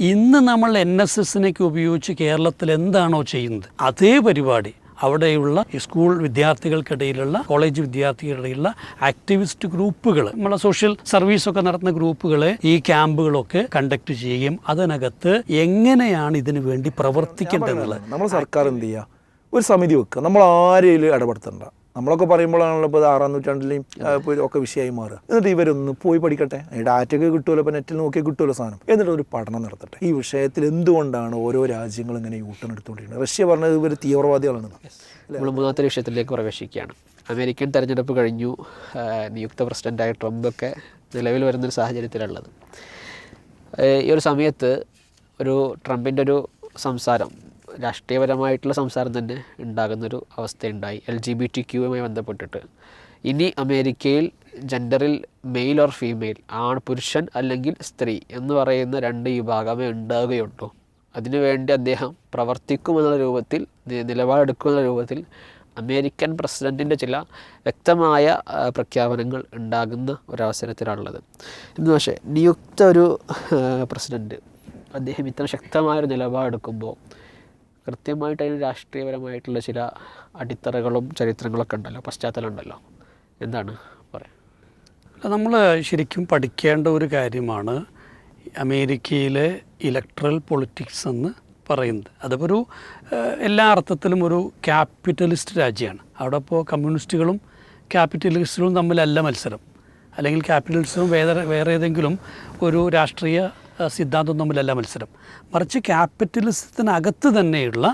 ഇന്ന് നമ്മൾ N S എസിനൊക്കെ ഉപയോഗിച്ച് കേരളത്തിൽ എന്താണോ ചെയ്യുന്നത് അതേ പരിപാടി അവിടെയുള്ള സ്കൂൾ വിദ്യാർത്ഥികൾക്കിടയിലുള്ള കോളേജ് വിദ്യാർത്ഥികളുടെയുള്ള ആക്ടിവിസ്റ്റ് ഗ്രൂപ്പുകൾ നമ്മളെ സോഷ്യൽ സർവീസ് ഒക്കെ നടത്തുന്ന ഗ്രൂപ്പുകളെ ഈ ക്യാമ്പുകളൊക്കെ കണ്ടക്ട് ചെയ്യുകയും അതിനകത്ത് എങ്ങനെയാണ് ഇതിനു വേണ്ടി പ്രവർത്തിക്കേണ്ടതെന്നുള്ളത് നമ്മൾ സർക്കാർ എന്ത് ചെയ്യുക? ഒരു സമിതി വെക്കുക. നമ്മൾ ആരെയും ഇടപെടുത്തണ്ട. നമ്മളൊക്കെ പറയുമ്പോഴാണല്ലോ ഇപ്പോൾ ഇത് ആറാം നൂറ്റാണ്ടിലെയും ഒക്കെ വിഷയമായി മാറുക. എന്നിട്ട് ഇവരൊന്ന് പോയി പഠിക്കട്ടെ. ഡാറ്റയൊക്കെ കിട്ടുമല്ലോ ഇപ്പോൾ നെറ്റിൽ നോക്കി കിട്ടുമല്ലോ സാധനം. എന്നിട്ട് ഒരു പഠനം നടത്തട്ടെ. ഈ വിഷയത്തിൽ എന്തുകൊണ്ടാണ് ഓരോ രാജ്യങ്ങളും ഇങ്ങനെ യൂട്ടൺ എടുത്തുകൊണ്ടിരിക്കുന്നത്? റഷ്യ പറഞ്ഞത് ഇവർ തീവ്രവാദികളാണ് നമ്മൾ മൂന്നാമത്തെ വിഷയത്തിലേക്ക് പ്രവേശിക്കുകയാണ്. അമേരിക്കൻ തെരഞ്ഞെടുപ്പ് കഴിഞ്ഞു. നിയുക്ത പ്രസിഡന്റായ ട്രംപൊക്കെ നിലവിൽ വരുന്നൊരു സാഹചര്യത്തിലുള്ളത്. ഈ ഒരു സമയത്ത് ഒരു ട്രംപിന്റെ ഒരു സംസാരം രാഷ്ട്രീയപരമായിട്ടുള്ള സംസാരം തന്നെ ഉണ്ടാകുന്നൊരു അവസ്ഥയുണ്ടായി. എൽ ജി ബി ടി ക്യൂവുമായി ബന്ധപ്പെട്ടിട്ട്. ഇനി അമേരിക്കയിൽ ജെൻഡറിൽ മെയിൽ ഓർ ഫീമെയിൽ ആണ് പുരുഷൻ അല്ലെങ്കിൽ സ്ത്രീ എന്ന് പറയുന്ന രണ്ട് വിഭാഗമേ ഉണ്ടാവുകയുള്ളൂ അതിനുവേണ്ടി അദ്ദേഹം പ്രവർത്തിക്കുമെന്നുള്ള രൂപത്തിൽ നിലപാടെടുക്കുമെന്ന രൂപത്തിൽ അമേരിക്കൻ പ്രസിഡന്റിന്റെ ചില വ്യക്തമായ പ്രഖ്യാപനങ്ങൾ ഉണ്ടാകുന്ന ഒരവസരത്തിലാണുള്ളത്. എന്ന് പക്ഷേ നിയുക്ത ഒരു പ്രസിഡന്റ് അദ്ദേഹം ഇത്ര ശക്തമായൊരു നിലപാടെടുക്കുമ്പോൾ കൃത്യമായിട്ട് അതിന് രാഷ്ട്രീയപരമായിട്ടുള്ള ചില അടിത്തറകളും ചരിത്രങ്ങളൊക്കെ ഉണ്ടല്ലോ പശ്ചാത്തലം ഉണ്ടല്ലോ എന്താണ് പറയാം? നമ്മൾ ശരിക്കും പഠിക്കേണ്ട ഒരു കാര്യമാണ് അമേരിക്കയിലെ ഇലക്ട്രൽ പൊളിറ്റിക്സ് എന്ന് പറയുന്നത്. അതിപ്പോൾ ഒരു എല്ലാ അർത്ഥത്തിലും ഒരു ക്യാപിറ്റലിസ്റ്റ് രാജ്യമാണ്. അവിടെ ഇപ്പോൾ കമ്മ്യൂണിസ്റ്റുകളും ക്യാപിറ്റലിസ്റ്റുകളും തമ്മിലല്ല മത്സരം. അല്ലെങ്കിൽ ക്യാപിറ്റലിസ്റ്റും വേറെ വേറെ ഏതെങ്കിലും ഒരു രാഷ്ട്രീയ സിദ്ധാന്തം തമ്മിലല്ല മത്സരം. മറിച്ച് ക്യാപിറ്റലിസത്തിനകത്ത് തന്നെയുള്ള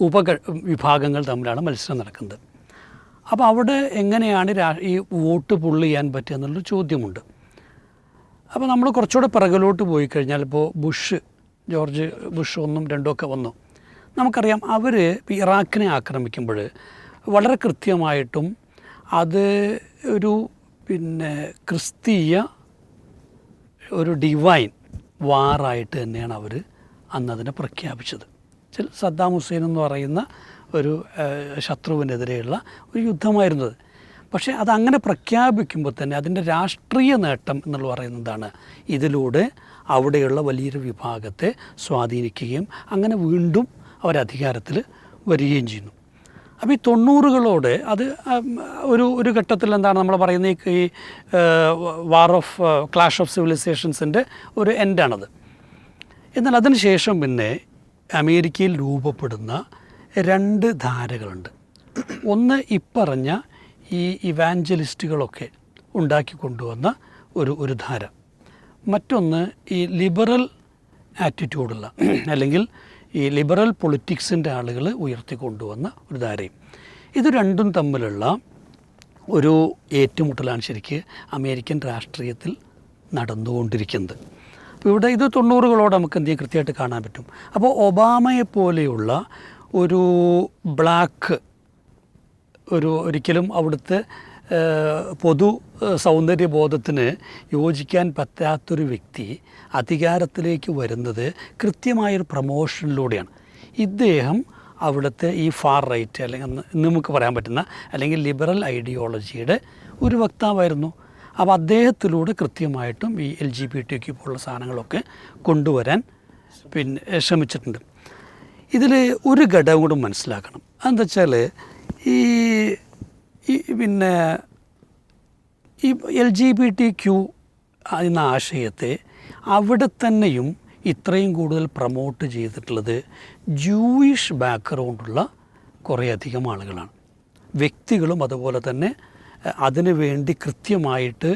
ഉപക വിഭാഗങ്ങൾ തമ്മിലാണ് മത്സരം നടക്കുന്നത്. അപ്പോൾ അവിടെ എങ്ങനെയാണ് ഈ വോട്ട് പുള്ള് ചെയ്യാൻ പറ്റുക എന്നുള്ളൊരു ചോദ്യമുണ്ട്. അപ്പോൾ നമ്മൾ കുറച്ചുകൂടെ പിറകിലോട്ട് പോയി കഴിഞ്ഞാൽ ഇപ്പോൾ ബുഷ് ജോർജ് ബുഷ് ഒന്നും രണ്ടും ഒക്കെ വന്നു. നമുക്കറിയാം അവർ ഇറാഖിനെ ആക്രമിക്കുമ്പോൾ വളരെ കൃത്യമായിട്ടും അത് ഒരു പിന്നെ ക്രിസ്തീയ ഒരു ഡിവൈൻ വാറായിട്ട് തന്നെയാണ് അവർ അന്നതിനെ പ്രഖ്യാപിച്ചത്. സദ്ദാം ഹുസൈൻ എന്ന് പറയുന്ന ഒരു ശത്രുവിനെതിരെയുള്ള ഒരു യുദ്ധമായിരുന്നത് പക്ഷേ അതങ്ങനെ പ്രഖ്യാപിക്കുമ്പോൾ തന്നെ അതിന്റെ രാഷ്ട്രീയ നേട്ടം എന്നുള്ള പറയുന്നതാണ്. ഇതിലൂടെ അവിടെയുള്ള വലിയൊരു വിഭാഗത്തെ സ്വാധീനിക്കുകയും അങ്ങനെ വീണ്ടും അവരധികാരത്തിൽ വരികയും ചെയ്യുന്നു. അപ്പോൾ ഈ തൊണ്ണൂറുകളോട് അത് ഒരു ഒരു ഘട്ടത്തിൽ എന്താണ് നമ്മൾ പറയുന്ന ഈ- വാർ ഓഫ് ക്ലാഷ് ഓഫ് സിവിലൈസേഷൻസിന്റെ ഒരു എൻഡാണത് എന്നാൽ അതിന് ശേഷം പിന്നെ അമേരിക്കയിൽ രൂപപ്പെടുന്ന രണ്ട് ധാരകളുണ്ട്. ഒന്ന് ഇപ്പറഞ്ഞ ഈ ഇവാഞ്ചലിസ്റ്റുകളൊക്കെ ഉണ്ടാക്കി കൊണ്ടുവന്ന ഒരു ഒരു ധാര. മറ്റൊന്ന് ഈ ലിബറൽ ആറ്റിറ്റ്യൂഡുള്ള അല്ലെങ്കിൽ ഈ ലിബറൽ പൊളിറ്റിക്സിന്റെ ആളുകൾ ഉയർത്തിക്കൊണ്ടുവന്ന ഒരു ധാരയും. ഇത് രണ്ടും തമ്മിലുള്ള ഒരു ഏറ്റുമുട്ടലാണ് ശരിക്ക് അമേരിക്കൻ രാഷ്ട്രീയത്തിൽ നടന്നുകൊണ്ടിരിക്കുന്നത്. അപ്പോൾ ഇവിടെ ഇത് തൊണ്ണൂറുകളോട് നമുക്ക് എന്ത് ചെയ്യും കൃത്യമായിട്ട് കാണാൻ പറ്റും. അപ്പോൾ ഒബാമയെ പോലെയുള്ള ഒരു ബ്ലാക്ക് ഒരു ഒരിക്കലും അവിടുത്തെ പൊതു സൗന്ദര്യബോധത്തിന് യോജിക്കാൻ പറ്റാത്തൊരു വ്യക്തി അധികാരത്തിലേക്ക് വരുന്നത് കൃത്യമായൊരു പ്രമോഷനിലൂടെയാണ്. ഇദ്ദേഹം അവിടുത്തെ ഈ ഫാർ റൈറ്റ് അല്ലെങ്കിൽ നമുക്ക് പറയാൻ പറ്റുന്ന അല്ലെങ്കിൽ ലിബറൽ ഐഡിയോളജിയുടെ ഒരു വക്താവായിരുന്നു. അപ്പോൾ അദ്ദേഹത്തിലൂടെ കൃത്യമായിട്ടും ഈ എൽ ജി ബി ടി പോലുള്ള സാധനങ്ങളൊക്കെ കൊണ്ടുവരാൻ പിന്നെ ശ്രമിച്ചിട്ടുണ്ട്. ഇതിൽ ഒരു ഘടകം കൂടെ മനസ്സിലാക്കണം. എന്താ വെച്ചാൽ ഈ ഈ പിന്നെ ഈ L G B T Q എന്ന ആശയത്തെ അവിടെ തന്നെയും ഇത്രയും കൂടുതൽ പ്രൊമോട്ട് ചെയ്തിട്ടുള്ളത് ജൂയിഷ് ബാക്ക്ഗ്രൗണ്ടുള്ള കുറേയധികം ആളുകളാണ്. വ്യക്തികളും അതുപോലെ തന്നെ അതിനു വേണ്ടി കൃത്യമായിട്ട്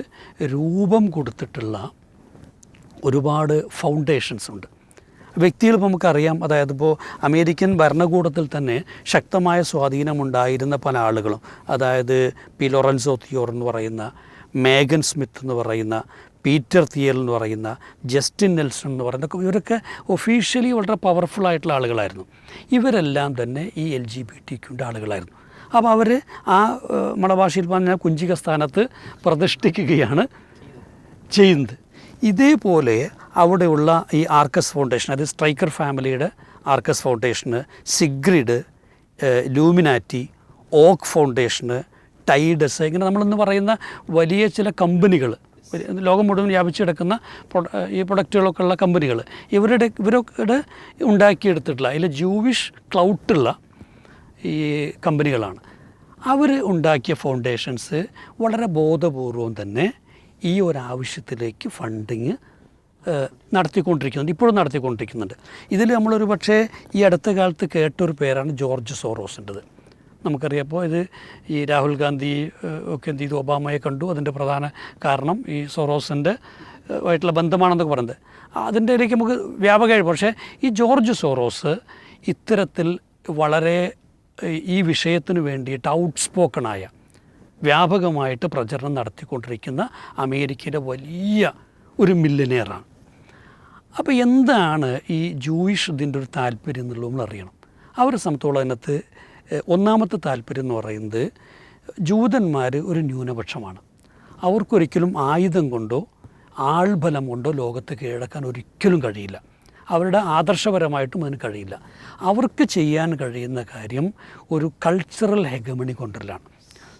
രൂപം കൊടുത്തിട്ടുള്ള ഒരുപാട് ഫൗണ്ടേഷൻസ് ഉണ്ട്. വ്യക്തികൾ നമുക്കറിയാം അതായത് ഇപ്പോൾ അമേരിക്കൻ ഭരണകൂടത്തിൽ തന്നെ ശക്തമായ സ്വാധീനമുണ്ടായിരുന്ന പല ആളുകളും അതായത് പി ലൊറൻസോ തിയോർ എന്ന് പറയുന്ന മേഗൻ സ്മിത്ത് എന്ന് പറയുന്ന പീറ്റർ തിയൽ എന്ന് പറയുന്ന ജസ്റ്റിൻ നെൽസൺ എന്ന് പറയുന്ന ഇവരൊക്കെ ഒഫീഷ്യലി വളരെ പവർഫുൾ ആയിട്ടുള്ള ആളുകളായിരുന്നു. ഇവരെല്ലാം തന്നെ ഈ എൽ ജി ബി ടി ക്യൂന്റെ ആളുകളായിരുന്നു. അപ്പോൾ അവർ ആ മലഭാഷയിൽ പറഞ്ഞ കുഞ്ചിക സ്ഥാനത്ത് പ്രതിഷ്ഠിക്കുകയാണ് ചെയ്യുന്നത് ഇതേപോലെ അവിടെയുള്ള ഈ ആർക്കസ് ഫൗണ്ടേഷൻ അത് സ്ട്രൈക്കർ ഫാമിലിയുടെ ആർക്കസ് ഫൗണ്ടേഷന് സിഗ്രിഡ് ലൂമിനാറ്റി ഓക്ക് ഫൗണ്ടേഷന് ടൈഡസ് ഇങ്ങനെ നമ്മളെന്ന് പറയുന്ന വലിയ ചില കമ്പനികൾ ലോകം മുഴുവൻ വ്യാപിച്ചു കിടക്കുന്ന ഈ പ്രൊഡക്റ്റുകളൊക്കെ ഉള്ള കമ്പനികൾ ഇവരുടെ ഇവരൊക്കെ ഉണ്ടാക്കിയെടുത്തിട്ടുള്ള അതിൽ ജൂവിഷ് ക്ലൗട്ടുള്ള ഈ കമ്പനികളാണ്. അവർ ഉണ്ടാക്കിയ ഫൗണ്ടേഷൻസ് വളരെ ബോധപൂർവം തന്നെ ഈ ഒരു ആവശ്യത്തിലേക്ക് ഫണ്ടിങ് നടത്തിക്കൊണ്ടിരിക്കുന്നുണ്ട്. ഇപ്പോഴും നടത്തിക്കൊണ്ടിരിക്കുന്നുണ്ട്. ഇതിൽ നമ്മളൊരു പക്ഷേ ഈ അടുത്ത കാലത്ത് കേട്ടൊരു പേരാണ് ജോർജ് സോറോസിന്റെത്. നമുക്കറിയാം അപ്പോൾ ഇത് ഈ രാഹുൽ ഗാന്ധി ഒക്കെ എന്ത് ചെയ്തു? ഒബാമയെ കണ്ടു. അതിന്റെ പ്രധാന കാരണം ഈ സോറോസിന്റെ ആയിട്ടുള്ള ബന്ധമാണെന്നൊക്കെ പറയുന്നത്. അതിന്റെ ഇടയ്ക്ക് നമുക്ക് വ്യാപകമായി പക്ഷേ ഈ ജോർജ് സോറോസ് ഇത്തരത്തിൽ വളരെ ഈ വിഷയത്തിന് വേണ്ടിയിട്ട് ഔട്ട്സ്പോക്കണായ വ്യാപകമായിട്ട് പ്രചരണം നടത്തിക്കൊണ്ടിരിക്കുന്ന അമേരിക്കയിലെ വലിയ ഒരു മില്ലനേറാണ്. അപ്പോൾ എന്താണ് ഈ ജൂയിഷ് ഇതിന്റെ ഒരു താല്പര്യം എന്നുള്ളത് നമ്മൾ അറിയണം. അവരെ സംബന്ധിച്ചോളം അതിനകത്ത് ഒന്നാമത്തെ താല്പര്യം എന്ന് പറയുന്നത് ജൂതന്മാർ ഒരു ന്യൂനപക്ഷമാണ്. അവർക്കൊരിക്കലും ആയുധം കൊണ്ടോ ആൾബലം കൊണ്ടോ ലോകത്ത് കീഴടക്കാൻ ഒരിക്കലും കഴിയില്ല. അവരുടെ ആദർശപരമായിട്ടും അതിന് കഴിയില്ല. അവർക്ക് ചെയ്യാൻ കഴിയുന്ന കാര്യം ഒരു കൾച്ചറൽ ഹെഗമണി കൊണ്ടുവരലാണ്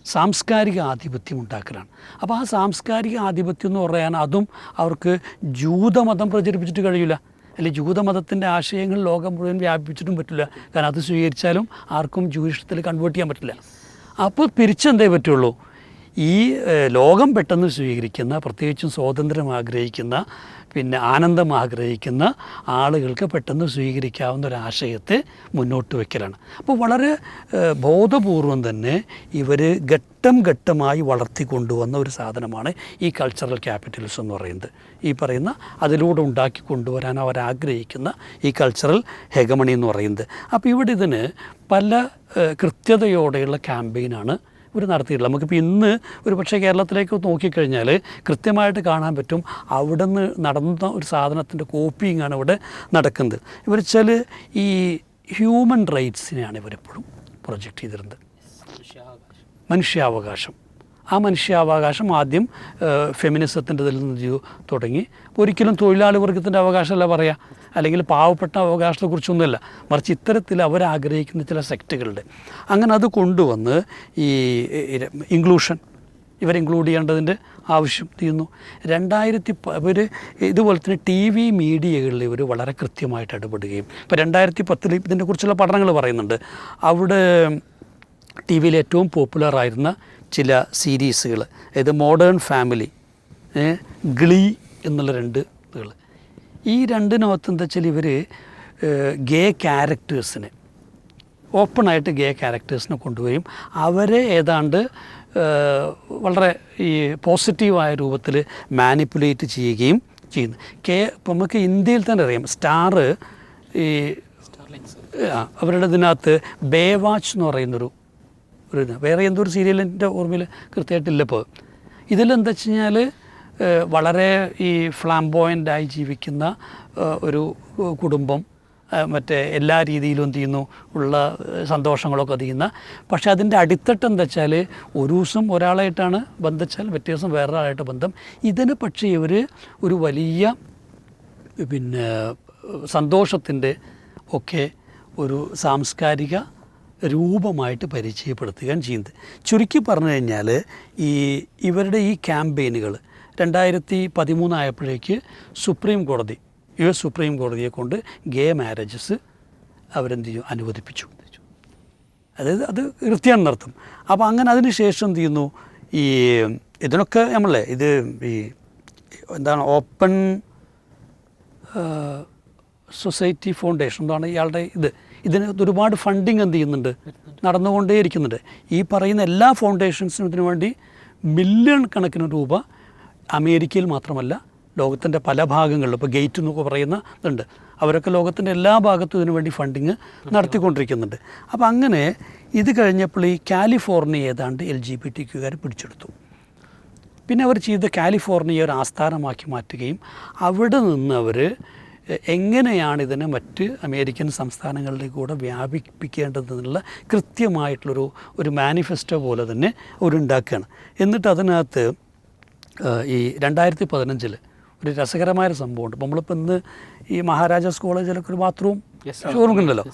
സാംസ്കാരിക ആധിപത്യം ഉണ്ടാക്കലാണ് അപ്പോൾ ആ സാംസ്കാരിക ആധിപത്യം എന്ന് പറയാൻ അതും അവർക്ക് ജൂതമതം പ്രചരിപ്പിച്ചിട്ട് കഴിയില്ല. അല്ലെ ജൂതമതത്തിന്റെ ആശയങ്ങൾ ലോകം മുഴുവൻ വ്യാപിപ്പിച്ചിട്ടും പറ്റില്ല. കാരണം അത് സ്വീകരിച്ചാലും ആർക്കും ജൂയിഷത്തിൽ കൺവേർട്ട് ചെയ്യാൻ പറ്റില്ല. അപ്പോൾ പിരിച്ചെന്തേ പറ്റുള്ളൂ? ഈ ലോകം പെട്ടെന്ന് സ്വീകരിക്കുന്ന പ്രത്യേകിച്ചും സ്വാതന്ത്ര്യം ആഗ്രഹിക്കുന്ന പിന്നെ ആനന്ദം ആഗ്രഹിക്കുന്ന ആളുകൾക്ക് പെട്ടെന്ന് സ്വീകരിക്കാവുന്ന ഒരു ആശയത്തെ മുന്നോട്ട് വയ്ക്കലാണ് അപ്പോൾ വളരെ ബോധപൂർവം തന്നെ ഇവർ ഘട്ടം ഘട്ടമായി വളർത്തി കൊണ്ടുവന്ന ഒരു സാധനമാണ് ഈ കൾച്ചറൽ ക്യാപിറ്റലിസം എന്ന് പറയുന്നത്. ഈ പറയുന്ന അതിലൂടെ ഉണ്ടാക്കി കൊണ്ടുവരാൻ അവർ ആഗ്രഹിക്കുന്ന ഈ കൾച്ചറൽ ഹെഗമണി എന്ന് പറയുന്നത്. അപ്പോൾ ഇവിടെ ഇതിന് പല കൃത്യതയോടെയുള്ള ക്യാമ്പയിനാണ് ഇവർ നടത്തിയിട്ടില്ല. നമുക്കിപ്പോൾ ഇന്ന് ഒരു പക്ഷേ കേരളത്തിലേക്ക് നോക്കിക്കഴിഞ്ഞാൽ കൃത്യമായിട്ട് കാണാൻ പറ്റും അവിടെ നിന്ന് നടന്ന ഒരു സാധനത്തിന്റെ കോപ്പിയിങ് ആണ് ഇവിടെ നടക്കുന്നത്. ഇവർ വെച്ചാൽ ഈ ഹ്യൂമൻ റൈറ്റ്സിനെയാണ് ഇവരെപ്പോഴും പ്രൊജക്റ്റ് ചെയ്തിരുന്നത്. മനുഷ്യാവകാശം. ആ മനുഷ്യാവകാശം ആദ്യം ഫെമിനിസത്തിന്റെ ഇതിൽ നിന്ന് തുടങ്ങി. ഒരിക്കലും തൊഴിലാളി വർഗത്തിന്റെ അവകാശമല്ല പറയാം. അല്ലെങ്കിൽ പാവപ്പെട്ട അവകാശത്തെക്കുറിച്ചൊന്നുമല്ല. മറിച്ച് ഇത്തരത്തിൽ അവരാഗ്രഹിക്കുന്ന ചില സെക്റ്റുകളുടെ അങ്ങനെ അത് കൊണ്ടുവന്ന് ഈ ഇൻക്ലൂഷൻ ഇവർ ഇൻക്ലൂഡ് ചെയ്യേണ്ടതിന്റെ ആവശ്യം തീർന്നു രണ്ടായിരത്തി ഇവർ ഇതുപോലെ തന്നെ ടി വി മീഡിയകളിൽ ഇവർ വളരെ കൃത്യമായിട്ട് ഇടപെടുകയും ഇപ്പോൾ രണ്ടായിരത്തി പത്തിൽ ഇതിനെക്കുറിച്ചുള്ള പഠനങ്ങൾ പറയുന്നുണ്ട്. അവിടെ ടി വിയിൽ ഏറ്റവും പോപ്പുലറായിരുന്ന ചില സീരീസുകൾ അതായത് മോഡേൺ ഫാമിലി ഗ്ലീ എന്നുള്ള രണ്ട് ഈ രണ്ടിനകത്ത് എന്താ വെച്ചാൽ ഇവർ ഗേ ക്യാരക്ടേഴ്സിന് ഓപ്പണായിട്ട് ഗേ ക്യാരക്ടേഴ്സിനെ കൊണ്ടുവരും. അവരെ ഏതാണ്ട് വളരെ ഈ പോസിറ്റീവായ രൂപത്തിൽ മാനിപ്പുലേറ്റ് ചെയ്യുകയും ചെയ്യുന്നു. കേ ഇപ്പം നമുക്ക് ഇന്ത്യയിൽ തന്നെ അറിയാം സ്റ്റാർ ഈ അവരുടെ ഇതിനകത്ത് ബേവാച്ച് എന്ന് പറയുന്നൊരു ഒരു വേറെ എന്തോ ഒരു സീരിയലിന്റെ ഓർമ്മയിൽ കൃത്യമായിട്ടില്ല ഇപ്പോൾ. ഇതിലെന്താ വെച്ച് കഴിഞ്ഞാൽ വളരെ ഈ ഫ്ലാംബോയന്റായി ജീവിക്കുന്ന ഒരു കുടുംബം മറ്റേ എല്ലാ രീതിയിലും എന്ത് ചെയ്യുന്നു ഉള്ള സന്തോഷങ്ങളൊക്കെ തീയുന്ന. പക്ഷേ അതിന്റെ അടിത്തട്ട് എന്താ വെച്ചാൽ ഒരു ദിവസം ഒരാളായിട്ടാണ് ബന്ധിച്ചാൽ മറ്റേ ദിവസം വേറൊരാളായിട്ട് ബന്ധം. ഇതിന് പക്ഷേ ഇവർ ഒരു വലിയ പിന്നെ സന്തോഷത്തിന്റെ ഒക്കെ ഒരു സാംസ്കാരിക രൂപമായിട്ട് പരിചയപ്പെടുത്തുകയാണ് ചെയ്യുന്നത്. ചുരുക്കി പറഞ്ഞു കഴിഞ്ഞാൽ ഈ ഇവരുടെ ഈ ക്യാമ്പയിനുകൾ രണ്ടായിരത്തി പതിമൂന്നായപ്പോഴേക്ക് സുപ്രീം കോടതി യു എസ് സുപ്രീം കോടതിയെ കൊണ്ട് ഗേ മാരേജസ് അവരെന്ത് ചെയ്യും അനുവദിപ്പിച്ചു. അതായത് അത് കൃത്യമാണ് നടത്തും. അപ്പോൾ അങ്ങനെ അതിന് ശേഷം എന്ത് ചെയ്യുന്നു? ഈ ഇതിനൊക്കെ നമ്മളെ ഇത് ഈ എന്താണ് ഓപ്പൺ സൊസൈറ്റി ഫൗണ്ടേഷൻ എന്താണ് ഇയാളുടെ ഇത്. ഇതിന് ഒരുപാട് ഫണ്ടിങ് എന്ത് ചെയ്യുന്നുണ്ട്? നടന്നുകൊണ്ടേയിരിക്കുന്നുണ്ട്. ഈ പറയുന്ന എല്ലാ ഫൗണ്ടേഷൻസിനും ഇതിനു വേണ്ടി മില്യൺ കണക്കിന് രൂപ അമേരിക്കയിൽ മാത്രമല്ല ലോകത്തിന്റെ പല ഭാഗങ്ങളിലും ഇപ്പോൾ ഗേറ്റ് എന്നൊക്കെ പറയുന്ന ഇതുണ്ട്. അവരൊക്കെ ലോകത്തിന്റെ എല്ലാ ഭാഗത്തും ഇതിനു വേണ്ടി ഫണ്ടിങ് നടത്തിക്കൊണ്ടിരിക്കുന്നുണ്ട്. അപ്പോൾ അങ്ങനെ ഇത് കഴിഞ്ഞപ്പോൾ ഈ കാലിഫോർണിയ ഏതാണ്ട് എൽ ജി ബി ടി പിടിച്ചെടുത്തു. പിന്നെ അവർ ചെയ്ത് കാലിഫോർണിയ ഒരു ആസ്ഥാനമാക്കി മാറ്റുകയും അവിടെ നിന്ന് അവർ എങ്ങനെയാണ് ഇതിനെ മറ്റ് അമേരിക്കൻ സംസ്ഥാനങ്ങളിലേക്ക് കൂടെ വ്യാപിപ്പിക്കേണ്ടതെന്നുള്ള കൃത്യമായിട്ടുള്ളൊരു ഒരു മാനിഫെസ്റ്റോ പോലെ തന്നെ അവരുണ്ടാക്കുകയാണ്. എന്നിട്ട് അതിനകത്ത് ഈ രണ്ടായിരത്തി പതിനഞ്ചിൽ ഒരു രസകരമായ സംഭവമുണ്ട്. ഇപ്പോൾ നമ്മളിപ്പോൾ ഇന്ന് ഈ മഹാരാജാസ് കോളേജിലൊക്കെ ഒരു ബാത്റൂം. ഷോറൂം ഉണ്ടല്ലോ.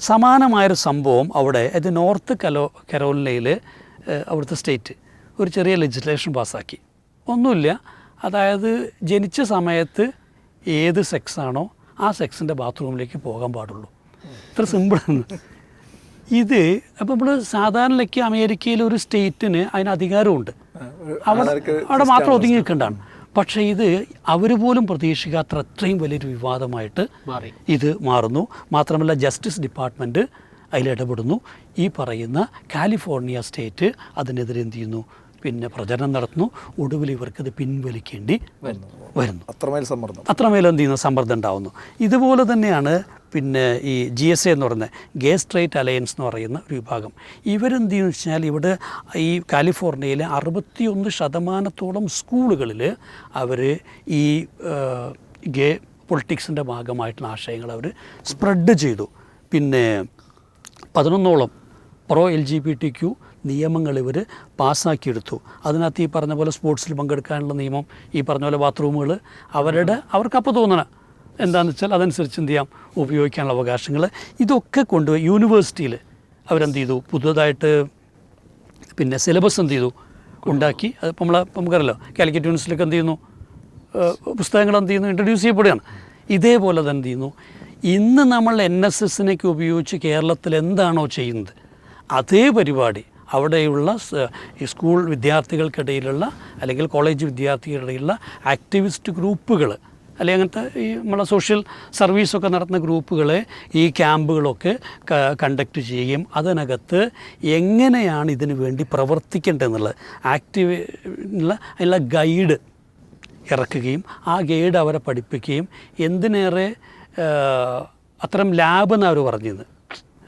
സമാനമായൊരു സംഭവം അവിടെ അത് നോർത്ത് കലോ കരോലിനയിൽ അവിടുത്തെ സ്റ്റേറ്റ് ഒരു ചെറിയ ലെജിസ്ലേഷൻ പാസ്സാക്കി. ഒന്നുമില്ല. അതായത് ജനിച്ച സമയത്ത് ഏത് സെക്സാണോ ആ സെക്സിന്റെ ബാത്റൂമിലേക്ക് പോകാൻ പാടുള്ളൂ. ഇത്ര സിമ്പിളാണ് ഇത് അപ്പോൾ നമ്മൾ സാധാരണയ്ക്ക് അമേരിക്കയിലെ ഒരു സ്റ്റേറ്റിന് അതിന് അധികാരമുണ്ട്. അവിടെ അവിടെ മാത്രം ഒതുങ്ങി നിൽക്കേണ്ടതാണ് പക്ഷേ ഇത് അവർ പോലും പ്രതീക്ഷിക്കാത്ത അത്രയും വലിയൊരു വിവാദമായിട്ട് മാറി. ഇത് മാറുന്നു. മാത്രമല്ല ജസ്റ്റിസ് ഡിപ്പാർട്ട്മെന്റ് അതിലിടപെടുന്നു ഈ പറയുന്ന കാലിഫോർണിയ സ്റ്റേറ്റ് അതിനെതിരെ എന്ത് ചെയ്യുന്നു? പിന്നെ പ്രചരണം നടത്തുന്നു. ഒടുവിൽ ഇവർക്ക് ഇവർക്കത് പിൻവലിക്കേണ്ടി വരുന്നു. അത്രമേൽ സമ്മർദ്ദം. അത്രമേൽ എന്ത് ചെയ്യുന്നു? സമ്മർദ്ദം ഉണ്ടാവുന്നു. ഇതുപോലെ തന്നെയാണ് പിന്നെ ഈ ജി എസ് എ എന്ന് പറയുന്ന ഗേ സ്ട്രേറ്റ് അലയൻസ് എന്ന് പറയുന്ന ഒരു വിഭാഗം. ഇവരെന്ത് ചെയ്യുന്നു വെച്ചാൽ ഇവിടെ ഈ കാലിഫോർണിയയിലെ അറുപത്തിയൊന്ന് ശതമാനത്തോളം സ്കൂളുകളിൽ അവർ ഈ ഗേ പൊളിറ്റിക്സിന്റെ ഭാഗമായിട്ടുള്ള ആശയങ്ങൾ അവർ സ്പ്രെഡ് ചെയ്തു. പിന്നെ പതിനൊന്നോളം pro L G B T Q നിയമങ്ങൾ ഇവർ പാസ്സാക്കിയെടുത്തു. അതിനകത്ത് ഈ പറഞ്ഞ പോലെ സ്പോർട്സിൽ പങ്കെടുക്കാനുള്ള നിയമം ഈ പറഞ്ഞ പോലെ ബാത്റൂമുകൾ അവരുടെ അവർക്കപ്പോൾ തോന്നണ എന്താണെന്ന് വെച്ചാൽ അതനുസരിച്ച് എന്ത് ചെയ്യാം? ഉപയോഗിക്കാനുള്ള അവകാശങ്ങൾ. ഇതൊക്കെ കൊണ്ടുപോയി യൂണിവേഴ്സിറ്റിയിൽ അവരെന്ത് ചെയ്തു? പുതുതായിട്ട് പിന്നെ സിലബസ് എന്ത് ചെയ്തു? ഉണ്ടാക്കി. അത് നമ്മൾ നമുക്കറിയാലോ കാലിക്കറ്റ് യൂണിവേഴ്സിറ്റിയിലൊക്കെ എന്ത് ചെയ്യുന്നു? പുസ്തകങ്ങൾ എന്ത് ചെയ്യുന്നു? ഇൻട്രൊഡ്യൂസ് ചെയ്യപ്പെടുകയാണ്. ഇതേപോലെ തന്നെ എന്ത് ചെയ്യുന്നു? ഇന്ന് നമ്മൾ എൻ എസ് എസിനൊക്കെ ഉപയോഗിച്ച് കേരളത്തിൽ എന്താണോ ചെയ്യുന്നത്? അതേ പരിപാടി അവിടെയുള്ള സ്കൂൾ വിദ്യാർത്ഥികൾക്കിടയിലുള്ള അല്ലെങ്കിൽ കോളേജ് വിദ്യാർത്ഥികളുടെ ഇടയിലുള്ള ആക്ടിവിസ്റ്റ് ഗ്രൂപ്പുകൾ അല്ലെങ്കിൽ അങ്ങനത്തെ ഈ നമ്മളെ സോഷ്യൽ സർവീസൊക്കെ നടത്തുന്ന ഗ്രൂപ്പുകളെ ഈ ക്യാമ്പുകളൊക്കെ കണ്ടക്ട് ചെയ്യുകയും അതിനകത്ത് എങ്ങനെയാണ് ഇതിനു വേണ്ടി പ്രവർത്തിക്കേണ്ടതെന്നുള്ളത്? ആക്റ്റീവ് ഉള്ള അതിനുള്ള ഗൈഡ് ഇറക്കുകയും ആ ഗൈഡ് അവരെ പഠിപ്പിക്കുകയും എന്തിനേറെ അത്തരം ലാബ് എന്നവർ പറഞ്ഞിരുന്നു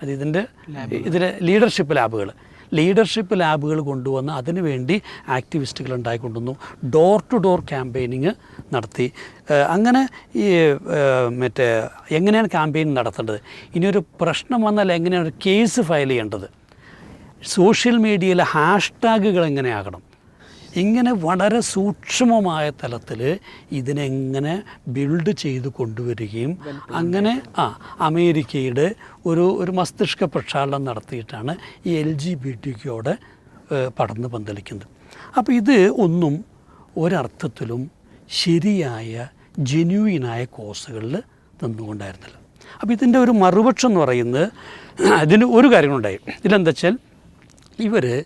അത് ഇതിന്റെ ഇതിലെ ലീഡർഷിപ്പ് ലാബുകൾ ലീഡർഷിപ്പ് ലാബുകൾ കൊണ്ടുവന്ന് അതിനുവേണ്ടി ആക്ടിവിസ്റ്റുകൾ ഉണ്ടായിക്കൊണ്ടുവന്നു. ഡോർ ടു ഡോർ ക്യാമ്പയിനിങ് നടത്തി. അങ്ങനെ ഈ മറ്റേ എങ്ങനെയാണ് ക്യാമ്പയിൻ നടത്തേണ്ടത്? ഇനിയൊരു പ്രശ്നം വന്നാൽ എങ്ങനെയാണ് ഒരു കേസ് ഫയൽ ചെയ്യേണ്ടത്? സോഷ്യൽ മീഡിയയിലെ ഹാഷ്ടാഗുകൾ എങ്ങനെയാകണം? ഇങ്ങനെ വളരെ സൂക്ഷ്മമായ തലത്തിൽ ഇതിനെങ്ങനെ ബിൽഡ് ചെയ്ത് കൊണ്ടുവരികയും അങ്ങനെ ആ അമേരിക്കയുടെ ഒരു ഒരു മസ്തിഷ്ക പ്രക്ഷാളനം നടത്തിയിട്ടാണ് ഈ എൽ ജി ബി ടിക്കോടെ പടർന്ന് പന്തലിക്കുന്നത്. അപ്പോൾ ഇത് ഒന്നും ഒരർത്ഥത്തിലും ശരിയായ ജെന്യൂയിനായ കോഴ്സുകളിൽ നിന്നുകൊണ്ടായിരുന്നില്ല. അപ്പോൾ ഇതിന്റെ ഒരു മറുപക്ഷം എന്ന് പറയുന്നത് അതിന് ഒരു കാര്യങ്ങളുണ്ടായി. ഇതിലെന്താ വെച്ചാൽ ഇവർ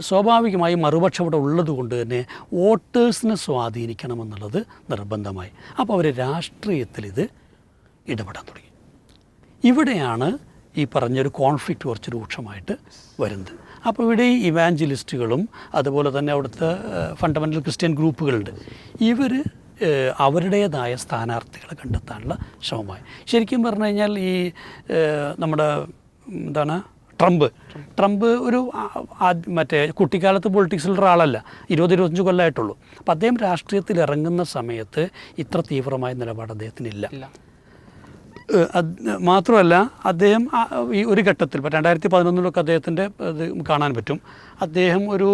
സ്വാഭാവികമായി മറുപക്ഷം അവിടെ ഉള്ളത് കൊണ്ട് തന്നെ വോട്ടേഴ്സിനെ സ്വാധീനിക്കണമെന്നുള്ളത് നിർബന്ധമായി. അപ്പോൾ അവർ രാഷ്ട്രീയത്തിൽ ഇത് ഇടപെടാൻ തുടങ്ങി. ഇവിടെയാണ് ഈ പറഞ്ഞൊരു കോൺഫ്ലിക്റ്റ് കുറച്ച് രൂക്ഷമായിട്ട് വരുന്നത്. അപ്പോൾ ഇവിടെ ഈ ഇവാഞ്ചലിസ്റ്റുകളും അതുപോലെ തന്നെ അവിടുത്തെ ഫണ്ടമെന്റൽ ക്രിസ്ത്യൻ ഗ്രൂപ്പുകളുണ്ട്. ഇവർ അവരുടേതായ സ്ഥാനാർത്ഥികളെ കണ്ടെത്താനുള്ള ശ്രമമായി. ശരിക്കും പറഞ്ഞു കഴിഞ്ഞാൽ ഈ നമ്മുടെ എന്താണ് ട്രംപ്. ട്രംപ് ഒരു മറ്റേ കുട്ടിക്കാലത്ത് പൊളിറ്റിക്സിലുള്ള ഒരാളല്ല. ഇരുപത് ഇരുപത്തഞ്ച് കൊല്ലമായിട്ടുള്ളൂ അപ്പം അദ്ദേഹം രാഷ്ട്രീയത്തിൽ ഇറങ്ങുന്ന സമയത്ത് ഇത്ര തീവ്രമായ നിലപാട് അദ്ദേഹത്തിനില്ല. മാത്രമല്ല അദ്ദേഹം ഈ ഒരു ഘട്ടത്തിൽ ഇപ്പം രണ്ടായിരത്തി പതിനൊന്നിലൊക്കെ അദ്ദേഹത്തിന്റെ ഇത് കാണാൻ പറ്റും. അദ്ദേഹം ഒരു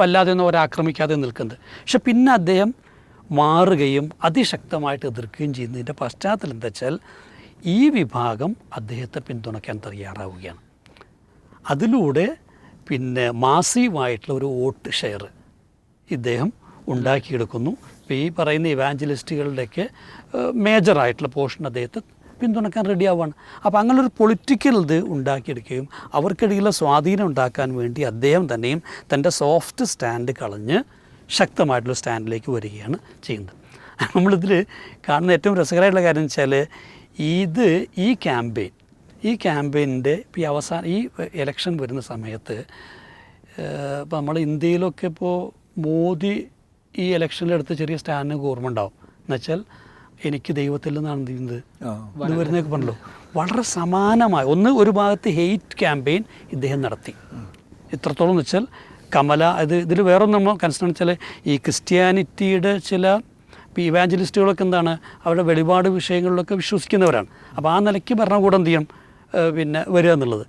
വല്ലാതെ ഒന്നും അവരാക്രമിക്കാതെ നിൽക്കുന്നത്. പക്ഷെ പിന്നെ അദ്ദേഹം മാറുകയും അതിശക്തമായിട്ട് എതിർക്കുകയും ചെയ്യുന്നതിന്റെ പശ്ചാത്തലം എന്താ വെച്ചാൽ ഈ വിഭാഗം അദ്ദേഹത്തെ പിന്തുണയ്ക്കാൻ തയ്യാറാവുകയാണ്. അതിലൂടെ പിന്നെ മാസീവായിട്ടുള്ള ഒരു വോട്ട് ഷെയർ ഇദ്ദേഹം ഉണ്ടാക്കിയെടുക്കുന്നു. ഇപ്പോൾ ഈ പറയുന്ന ഇവാഞ്ചലിസ്റ്റുകളുടെയൊക്കെ മേജറായിട്ടുള്ള പോർഷൻ അദ്ദേഹത്തെ പിന്തുണക്കാൻ റെഡിയാവുകയാണ്. അപ്പോൾ അങ്ങനൊരു പൊളിറ്റിക്കൽ ഇത് ഉണ്ടാക്കിയെടുക്കുകയും അവർക്കിടയിലുള്ള സ്വാധീനം ഉണ്ടാക്കാൻ വേണ്ടി അദ്ദേഹം തന്നെയും തന്റെ സോഫ്റ്റ് സ്റ്റാൻഡ് കളഞ്ഞ് ശക്തമായിട്ടുള്ള സ്റ്റാൻഡിലേക്ക് വരികയാണ് ചെയ്യുന്നത്. നമ്മളിതിൽ കാണുന്ന ഏറ്റവും രസകരമായിട്ടുള്ള കാര്യം വെച്ചാൽ ഇത് ഈ ക്യാമ്പയിൻ ഈ ക്യാമ്പയിന്റെ ഈ അവസാന ഈ ഇലക്ഷൻ വരുന്ന സമയത്ത് ഇപ്പോൾ നമ്മൾ ഇന്ത്യയിലൊക്കെ ഇപ്പോൾ മോദി ഈ ഇലക്ഷനിലെടുത്ത ചെറിയ സ്റ്റാൻഡിന് ഓർമ്മ ഉണ്ടാവും. എന്നുവെച്ചാൽ എനിക്ക് ദൈവത്തിൽ നിന്നാണ് ചെയ്യുന്നത് ഇത് വരുന്നതൊക്കെ പറഞ്ഞല്ലോ. വളരെ സമാനമായി. ഒന്ന് ഒരു ഭാഗത്ത് ഹെയ്റ്റ് ക്യാമ്പയിൻ ഇദ്ദേഹം നടത്തി. ഇത്രത്തോളം എന്ന് വെച്ചാൽ കമല ഇത് ഇതിൽ വേറൊന്നും നമ്മൾ കൺസേൺ വെച്ചാൽ ഈ ക്രിസ്ത്യാനിറ്റിയുടെ ചില ഇപ്പോൾ ഇവാഞ്ചലിസ്റ്റുകളൊക്കെ എന്താണ് അവരുടെ വെളിപാട് വിഷയങ്ങളിലൊക്കെ വിശ്വസിക്കുന്നവരാണ്. അപ്പോൾ ആ നിലയ്ക്ക് ഭരണകൂടം എന്ത് ചെയ്യണം പിന്നെ വരിക എന്നുള്ളത്.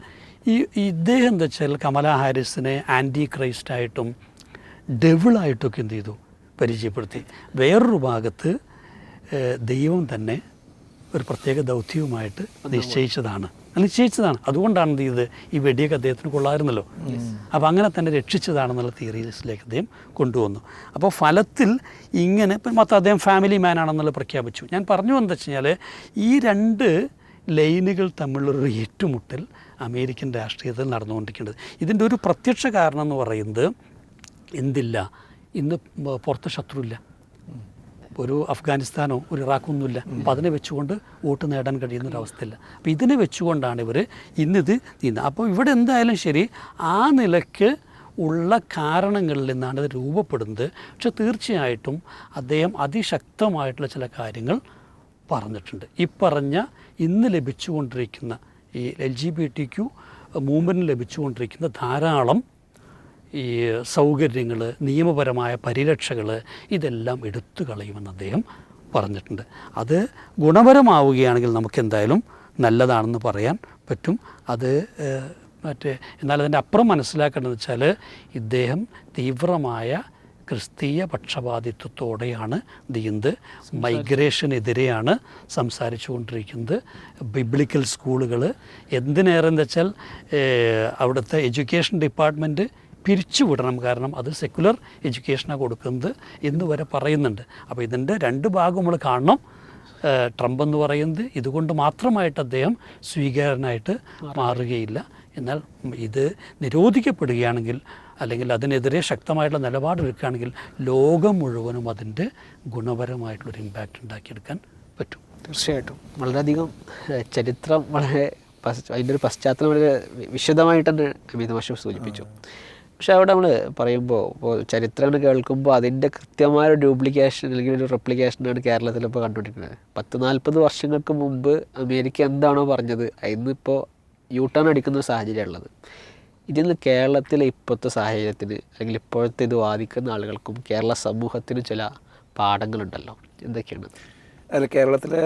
ഈ ഈ ഇദ്ദേഹം എന്താ വെച്ചാൽ കമല ഹാരിസിനെ ആന്റി ക്രൈസ്റ്റായിട്ടും ഡെവിളായിട്ടൊക്കെ എന്ത് ചെയ്തു? പരിചയപ്പെടുത്തി. വേറൊരു ഭാഗത്ത് ദൈവം തന്നെ ഒരു പ്രത്യേക ദൗത്യവുമായിട്ട് നിശ്ചയിച്ചതാണ്. നിശ്ചയിച്ചതാണ്. അതുകൊണ്ടാണ് എന്ത് ചെയ്തത്? ഈ വെടിയൊക്കെ അദ്ദേഹത്തിന് കൊള്ളായിരുന്നല്ലോ അപ്പോൾ അങ്ങനെ തന്നെ രക്ഷിച്ചതാണെന്നുള്ള തിയറീസിലേക്ക് അദ്ദേഹം കൊണ്ടുവന്നു. അപ്പോൾ ഫലത്തിൽ ഇങ്ങനെ ഇപ്പം മൊത്തം അദ്ദേഹം ഫാമിലി മാൻ ആണെന്നുള്ള പ്രഖ്യാപിച്ചു. ഞാൻ പറഞ്ഞു എന്താ വെച്ച് കഴിഞ്ഞാൽ ഈ രണ്ട് ലൈനുകൾ തമ്മിലുള്ളൊരു ഏറ്റുമുട്ടൽ അമേരിക്കൻ രാഷ്ട്രീയത്തിൽ നടന്നുകൊണ്ടിരിക്കുന്നത്. ഇതിന്റെ ഒരു പ്രത്യക്ഷ കാരണം എന്ന് പറയുന്നത് എന്തില്ല? ഇന്ന് പുറത്ത് ശത്രുവില്ല. ഒരു അഫ്ഗാനിസ്ഥാനോ ഒരു ഇറാഖൊന്നുമില്ല. അപ്പം അതിനെ വെച്ചുകൊണ്ട് വോട്ട് നേടാൻ കഴിയുന്ന ഒരു അവസ്ഥയില്ല അപ്പോൾ ഇതിനെ വെച്ചുകൊണ്ടാണ് ഇവർ ഇന്നിത് നീന്തുന്നത് അപ്പോൾ ഇവിടെ എന്തായാലും ശരി ആ നിലയ്ക്ക് ഉള്ള കാരണങ്ങളിൽ നിന്നാണ് ഇത് രൂപപ്പെടുന്നത്. പക്ഷെ തീർച്ചയായിട്ടും അദ്ദേഹം അതിശക്തമായിട്ടുള്ള ചില കാര്യങ്ങൾ പറഞ്ഞിട്ടുണ്ട്. ഈ പറഞ്ഞ ഇന്ന് ലഭിച്ചുകൊണ്ടിരിക്കുന്ന ഈ L G B T Q മൂവ്മെന്റിന് ലഭിച്ചുകൊണ്ടിരിക്കുന്ന ധാരാളം ഈ സൗകര്യങ്ങൾ നിയമപരമായ പരിരക്ഷകൾ ഇതെല്ലാം എടുത്തു കളയുമെന്ന് അദ്ദേഹം പറഞ്ഞിട്ടുണ്ട്. അത് ഗുണപരമാവുകയാണെങ്കിൽ നമുക്ക് എന്തായാലും നല്ലതാണെന്ന് പറയാൻ പറ്റും. അത് മറ്റേ എന്നാൽ അതിന്റെ അപ്പുറം മനസ്സിലാക്കേണ്ടതെന്ന് വെച്ചാൽ ഇദ്ദേഹം തീവ്രമായ ക്രിസ്തീയ പക്ഷപാതിത്വത്തോടെയാണ് ദീന്ത് മൈഗ്രേഷനെതിരെയാണ് സംസാരിച്ചു കൊണ്ടിരിക്കുന്നത് ബിബ്ലിക്കൽ സ്കൂളുകൾ എന്തിനേറെ എന്ന് വെച്ചാൽ അവിടുത്തെ എഡ്യൂക്കേഷൻ ഡിപ്പാർട്ട്മെന്റ് പിരിച്ചുവിടണം. കാരണം അത് സെക്കുലർ എഡ്യൂക്കേഷനാണ് കൊടുക്കുന്നത് എന്ന് വരെ പറയുന്നുണ്ട്. അപ്പോൾ ഇതിന്റെ രണ്ട് ഭാഗം നമ്മൾ കാണണം. ട്രംപ് എന്ന് പറയുന്നത് ഇതുകൊണ്ട് മാത്രമായിട്ട് അദ്ദേഹം സ്വീകാരനായിട്ട് മാറുകയില്ല. എന്നാൽ ഇത് നിരോധിക്കപ്പെടുകയാണെങ്കിൽ അല്ലെങ്കിൽ അതിനെതിരെ ശക്തമായിട്ടുള്ള നിലപാടെടുക്കുകയാണെങ്കിൽ ലോകം മുഴുവനും അതിന്റെ ഗുണപരമായിട്ടുള്ളൊരു ഇമ്പാക്റ്റ് ഉണ്ടാക്കിയെടുക്കാൻ പറ്റും. തീർച്ചയായിട്ടും. വളരെയധികം ചരിത്രം വളരെ അതിന്റെ ഒരു പശ്ചാത്തലം വളരെ വിശദമായിട്ട് തന്നെ അമിത മാഷ് സൂചിപ്പിച്ചു. പക്ഷെ അവിടെ നമ്മൾ പറയുമ്പോൾ ഇപ്പോൾ ചരിത്രം കേൾക്കുമ്പോൾ അതിന്റെ കൃത്യമായ ഒരു ഡ്യൂപ്ലിക്കേഷൻ അല്ലെങ്കിൽ ഒരു റെപ്ലിക്കേഷനാണ് കേരളത്തിൽ ഇപ്പോൾ കണ്ടുകൊണ്ടിരിക്കുന്നത് പത്ത് നാൽപ്പത് വർഷങ്ങൾക്ക് മുമ്പ് അമേരിക്ക എന്താണോ പറഞ്ഞത് ഇന്നിപ്പോൾ യൂ ടേൺ അടിക്കുന്ന ഒരു സാഹചര്യം ഉള്ളത്. ഇതിൽ കേരളത്തിലെ ഇപ്പോഴത്തെ സാഹചര്യത്തിന് അല്ലെങ്കിൽ ഇപ്പോഴത്തെ ഇത് വാദിക്കുന്ന ആളുകൾക്കും കേരള സമൂഹത്തിനും ചില പാഠങ്ങളുണ്ടല്ലോ. എന്തൊക്കെയാണ്? അല്ല കേരളത്തിലെ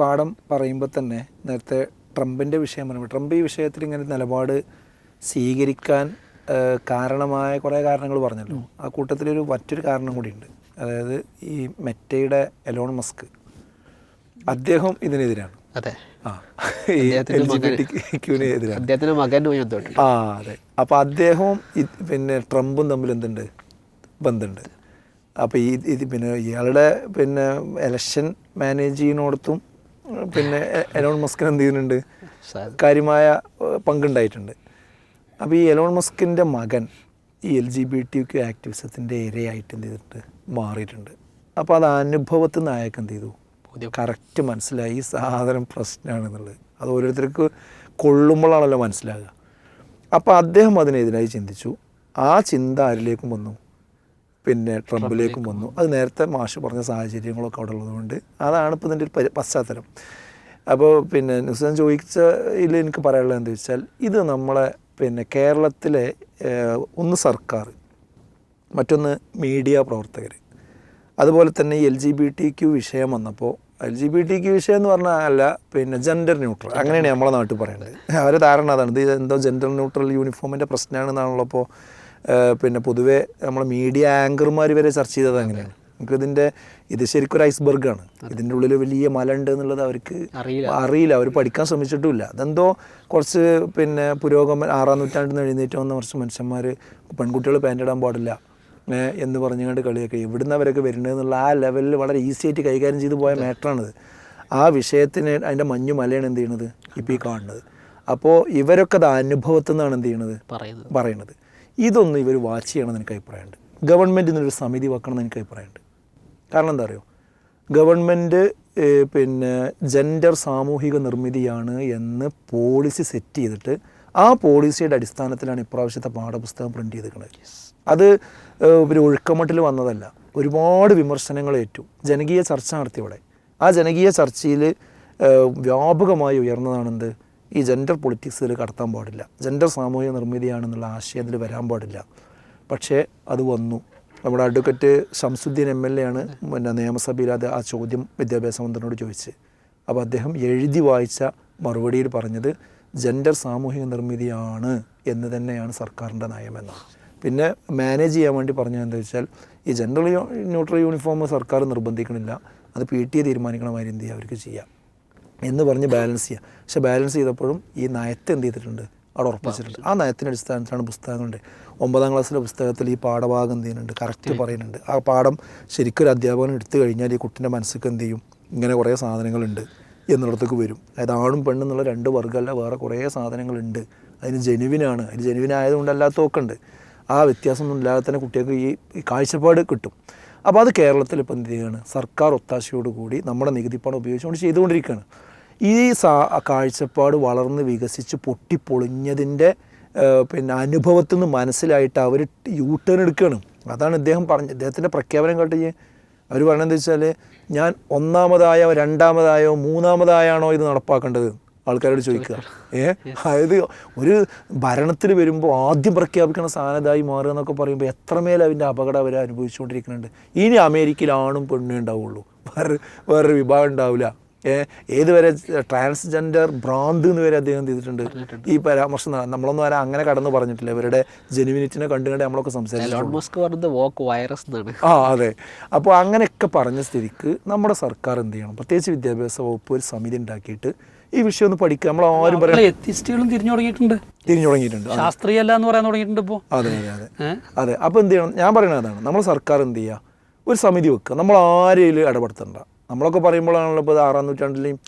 പാഠം പറയുമ്പോൾ തന്നെ നേരത്തെ ട്രംപിന്റെ വിഷയം പറയുമ്പോൾ ട്രംപ് ഈ വിഷയത്തിൽ ഇങ്ങനെ നിലപാട് സ്വീകരിക്കാൻ കാരണമായ കുറേ കാരണങ്ങൾ പറഞ്ഞല്ലോ. ആ കൂട്ടത്തിലൊരു മറ്റൊരു കാരണം കൂടിയുണ്ട്. അതായത് ഈ മെറ്റയുടെ എലോൺ മസ്ക്. അദ്ദേഹം ഇതിനെതിരാണ്. അതെ. ആ മകൻ- ആ അതെ. അപ്പോൾ അദ്ദേഹവും പിന്നെ ട്രംപും തമ്മിൽ എന്തുണ്ട്? ബന്ധമുണ്ട്. അപ്പോൾ ഈ ഇത് പിന്നെ ഇയാളുടെ പിന്നെ എലക്ഷൻ മാനേജ് ചെയ്യുന്നിടത്തും പിന്നെ എലോൺ മസ്കിന് എന്ത് ചെയ്യുന്നുണ്ട്? കാര്യമായ പങ്കുണ്ടായിട്ടുണ്ട്. അപ്പോൾ ഈ എലോൺ മസ്കിന്റെ മകൻ ഈ L G B T Q ആക്ടിവിസത്തിന്റെ ഇരയായിട്ട് എന്ത് ചെയ്തിട്ടുണ്ട്? മാറിയിട്ടുണ്ട്. അപ്പോൾ അത് അനുഭവത്തിൽ നിന്ന് അയാൾക്ക് എന്ത് ചെയ്തു. കറക്റ്റ് മനസ്സിലായി. ഈ സാധനം പ്രശ്നമാണെന്നുള്ളത്. അത് ഓരോരുത്തർക്ക് കൊള്ളുമ്പോഴാണല്ലോ മനസ്സിലാകുക. അപ്പോൾ അദ്ദേഹം അതിനെതിരായി ചിന്തിച്ചു. ആ ചിന്ത ആരിലേക്കും വന്നു? പിന്നെ ട്രംപിലേക്കും വന്നു. അത് നേരത്തെ മാഷ് പറഞ്ഞ സാഹചര്യങ്ങളൊക്കെ അവിടെ ഉള്ളതുകൊണ്ട് അതാണ് ഇപ്പോൾ ഇതിന്റെ ഒരു പശ്ചാത്തലം. അപ്പോൾ പിന്നെ നുസാൻ ചോദിച്ചതിൽ എനിക്ക് പറയാനുള്ളത് എന്താ വെച്ചാൽ ഇത് നമ്മളെ പിന്നെ കേരളത്തിലെ ഒന്ന് സർക്കാർ മറ്റൊന്ന് മീഡിയ പ്രവർത്തകർ. അതുപോലെ തന്നെ L G B T Q വിഷയം വന്നപ്പോൾ L G B T Q വിഷയം എന്ന് പറഞ്ഞാൽ അല്ല പിന്നെ ജെൻഡർ ന്യൂട്രൽ അങ്ങനെയാണ് നമ്മളെ നാട്ടിൽ പറയുന്നത് അവരെ ധാരണ അതാണ്. ഇത് എന്തോ ജെൻഡർ ന്യൂട്രൽ യൂണിഫോമിന്റെ പ്രശ്നമാണെന്നാണല്ലോ ഇപ്പോൾ പിന്നെ പൊതുവേ നമ്മൾ മീഡിയ ആങ്കർമാർ വരെ ചർച്ച ചെയ്തത് അങ്ങനെയാണ്. നമുക്ക് ഇതിന്റെ ഇത് ശരിക്കും ഒരു ഐസ്ബർഗാണ് ഇതിന്റെ ഉള്ളിൽ വലിയ മല ഉണ്ട് എന്നുള്ളത് അവർക്ക് അറിയില്ല. അവർ പഠിക്കാൻ ശ്രമിച്ചിട്ടുമില്ല. അതെന്തോ കുറച്ച് പിന്നെ പുരോഗമ ആറാം നൂറ്റാണ്ടിൽ നിന്ന് എഴുന്നേറ്റ് വന്ന കുറച്ച് മനുഷ്യന്മാർ പെൺകുട്ടികൾ പാന്റ് ഇടാൻ പാടില്ല എന്ന് പറഞ്ഞുകൊണ്ട് കളിയൊക്കെ. എവിടുന്ന് അവരൊക്കെ വരുന്നത് എന്നുള്ള ആ ലെവലിൽ വളരെ ഈസി ആയിട്ട് കൈകാര്യം ചെയ്തു പോയ മാറ്ററാണിത് ആ വിഷയത്തിന് അതിന്റെ മഞ്ഞു മലയാണ് എന്ത് ചെയ്യണത്? ഇപ്പോൾ ഈ കാണുന്നത്. അപ്പോൾ ഇവരൊക്കെ അത് അനുഭവത്തിൽ നിന്നാണ് എന്ത് ചെയ്യണത്? പറയുന്നത്. ഇതൊന്നും ഇവർ വാച്ച് ചെയ്യണമെന്ന് എനിക്ക് അഭിപ്രായമുണ്ട് ഗവൺമെന്റ് ഇന്നൊരു സമിതി വെക്കണമെന്ന് എനിക്ക് അഭിപ്രായമുണ്ട് കാരണം എന്താ അറിയോ? ഗവൺമെന്റ് പിന്നെ ജെൻഡർ സാമൂഹിക നിർമ്മിതിയാണ് എന്ന് പോളിസി സെറ്റ് ചെയ്തിട്ട് ആ പോളിസിയുടെ അടിസ്ഥാനത്തിലാണ് ഇപ്രാവശ്യത്തെ പാഠപുസ്തകം പ്രിന്റ് ചെയ്തിരിക്കുന്നത്. അത് ഒരു ഒഴുക്കമട്ടിൽ വന്നതല്ല. ഒരുപാട് വിമർശനങ്ങൾ ഏറ്റു. ജനകീയ ചർച്ച നടത്തി ഇവിടെ. ആ ജനകീയ ചർച്ചയിൽ വ്യാപകമായി ഉയർന്നതാണെന്ത്? ഈ ജെൻഡർ പൊളിറ്റിക്സിൽ കടത്താൻ പാടില്ല. ജെൻഡർ സാമൂഹിക നിർമ്മിതിയാണെന്നുള്ള ആശയം അതിൽ വരാൻ പാടില്ല. പക്ഷേ അത് വന്നു. നമ്മുടെ advocate Shamsuddin M L A ആണ് പിന്നെ നിയമസഭയിൽ അത് ആ ചോദ്യം വിദ്യാഭ്യാസ മന്ത്രിനോട് ചോദിച്ച് അപ്പോൾ അദ്ദേഹം എഴുതി വായിച്ച മറുപടിയിൽ പറഞ്ഞത് ജെൻഡർ സാമൂഹിക നിർമ്മിതിയാണ് എന്ന് തന്നെയാണ് സർക്കാരിന്റെ നയമെന്നാണ് പിന്നെ മാനേജ് ചെയ്യാൻ വേണ്ടി പറഞ്ഞത് എന്താ വെച്ചാൽ ഈ ജെൻഡർ ന്യൂട്രൽ യൂണിഫോം സർക്കാർ നിർബന്ധിക്കണില്ല. അത് പി ടി എ തീരുമാനിക്കണമാതിരി എന്ത് ചെയ്യുക അവർക്ക് ചെയ്യാം. എന്ന് പറഞ്ഞ് ബാലൻസ് ചെയ്യുക പക്ഷേ ബാലൻസ് ചെയ്തപ്പോഴും ഈ നയത്തെ എന്ത് ചെയ്തിട്ടുണ്ട്? അവിടെ ഉറപ്പിച്ചിട്ടുണ്ട്. ആ നയത്തിന്റെ അടിസ്ഥാനത്തിലാണ് പുസ്തകങ്ങളുണ്ട്. ഒമ്പതാം ക്ലാസ്സിലെ പുസ്തകത്തിൽ ഈ പാഠഭാഗം എന്ത് ചെയ്യുന്നുണ്ട്? കറക്റ്റ് പറയുന്നുണ്ട്. ആ പാഠം ശരിക്കും ഒരു അധ്യാപകൻ എടുത്തു കഴിഞ്ഞാൽ ഈ കുട്ടിന്റെ മനസ്സിൽ എന്ത് ചെയ്യും? ഇങ്ങനെ കുറേ സാധനങ്ങളുണ്ട് എന്നുള്ളടത്തേക്ക് വരും. അതായത് ആണും പെണ്ണും എന്നുള്ള രണ്ട് വർഗമല്ല വേറെ കുറേ സാധനങ്ങളുണ്ട്. അതിന് ജനുവിനാണ്. അതിന് ജനുവിനായതുകൊണ്ട് അല്ലാത്തതൊക്കെ ഉണ്ട്. ആ വ്യത്യാസമൊന്നും ഇല്ലാതെ തന്നെ കുട്ടികൾക്ക് ഈ കാഴ്ചപ്പാട് കിട്ടും. അപ്പോൾ അത് കേരളത്തിൽ ഇപ്പം എന്ത് ചെയ്യുകയാണ്? സർക്കാർ ഒത്താശയോടുകൂടി നമ്മുടെ നികുതി പണം ഉപയോഗിച്ചുകൊണ്ട് ചെയ്തുകൊണ്ടിരിക്കുകയാണ്. ഈ സാ കാഴ്ചപ്പാട് വളർന്ന് വികസിച്ച് പൊട്ടിപ്പൊളിഞ്ഞതിന്റെ പിന്നെ അനുഭവത്തിൽ നിന്ന് മനസ്സിലായിട്ട് അവർ യൂ ടേൺ എടുക്കുകയാണ്. അതാണ് ഇദ്ദേഹം പറഞ്ഞത്. ഇദ്ദേഹത്തിന്റെ പ്രഖ്യാപനം കേട്ട് അവർ പറഞ്ഞതെന്ന് വെച്ചാൽ ഞാൻ ഒന്നാമതായോ രണ്ടാമതായോ മൂന്നാമതായാണോ ഇത് നടപ്പാക്കേണ്ടത്? ആൾക്കാരോട് ചോദിക്കുക. ഏ? അതായത് ഒരു ഭരണത്തിൽ വരുമ്പോൾ ആദ്യം പ്രഖ്യാപിക്കുന്ന സാധനതായി മാറുക എന്നൊക്കെ പറയുമ്പോൾ എത്രമേൽ അതിന്റെ അപകടം അവർ അനുഭവിച്ചുകൊണ്ടിരിക്കുന്നുണ്ട്. ഇനി അമേരിക്കയിൽ ആണും പെണ്ണും ഉണ്ടാവുള്ളൂ. വേറെ വേറൊരു വിഭാഗം ഉണ്ടാവില്ല. ഏതുവരെ ട്രാൻസ്ജെൻഡർ ഭ്രാന്ത് എന്ന് വരെ അദ്ദേഹം ചെയ്തിട്ടുണ്ട്? ഈ പരാമർശം നമ്മളൊന്നും വരെ അങ്ങനെ കടന്നു പറഞ്ഞിട്ടില്ല. ഇവരുടെ ജെനുവിനിറ്റിനെ കണ്ടുകൊണ്ട് നമ്മളൊക്കെ സംസാരിച്ചു എന്നാണ്. ആ അതെ. അപ്പോൾ അങ്ങനെയൊക്കെ പറഞ്ഞ സ്ഥിതിക്ക് നമ്മുടെ സർക്കാർ എന്ത് ചെയ്യണം? പ്രത്യേകിച്ച് വിദ്യാഭ്യാസ വകുപ്പ് ഒരു സമിതി ഉണ്ടാക്കിയിട്ട് ഈ വിഷയം ഒന്ന് പഠിക്കുക. നമ്മൾ ആരും പറയുന്നത് എത്തിസ്റ്റുകളും തിരിഞ്ഞു തുടങ്ങിയിട്ടുണ്ട്. തിരിഞ്ഞു തുടങ്ങിയിട്ടുണ്ട്. എന്ന് പറയാൻ തുടങ്ങിയിട്ടുണ്ട് ഇപ്പോൾ അതെ അതെ അതെ. അതെ. അപ്പോൾ എന്ത് ചെയ്യണം? ഞാൻ പറയുന്നത് അതാണ്. നമ്മൾ സർക്കാർ എന്ത് ചെയ്യുക? ഒരു സമിതി വെക്കുക. നമ്മൾ ആരെയും ഇടപെടുത്തണ്ട. നമ്മളൊക്കെ പറയുമ്പോഴാണല്ലോ ഇപ്പോൾ ആറാം നൂറ്റാണ്ടിലെയും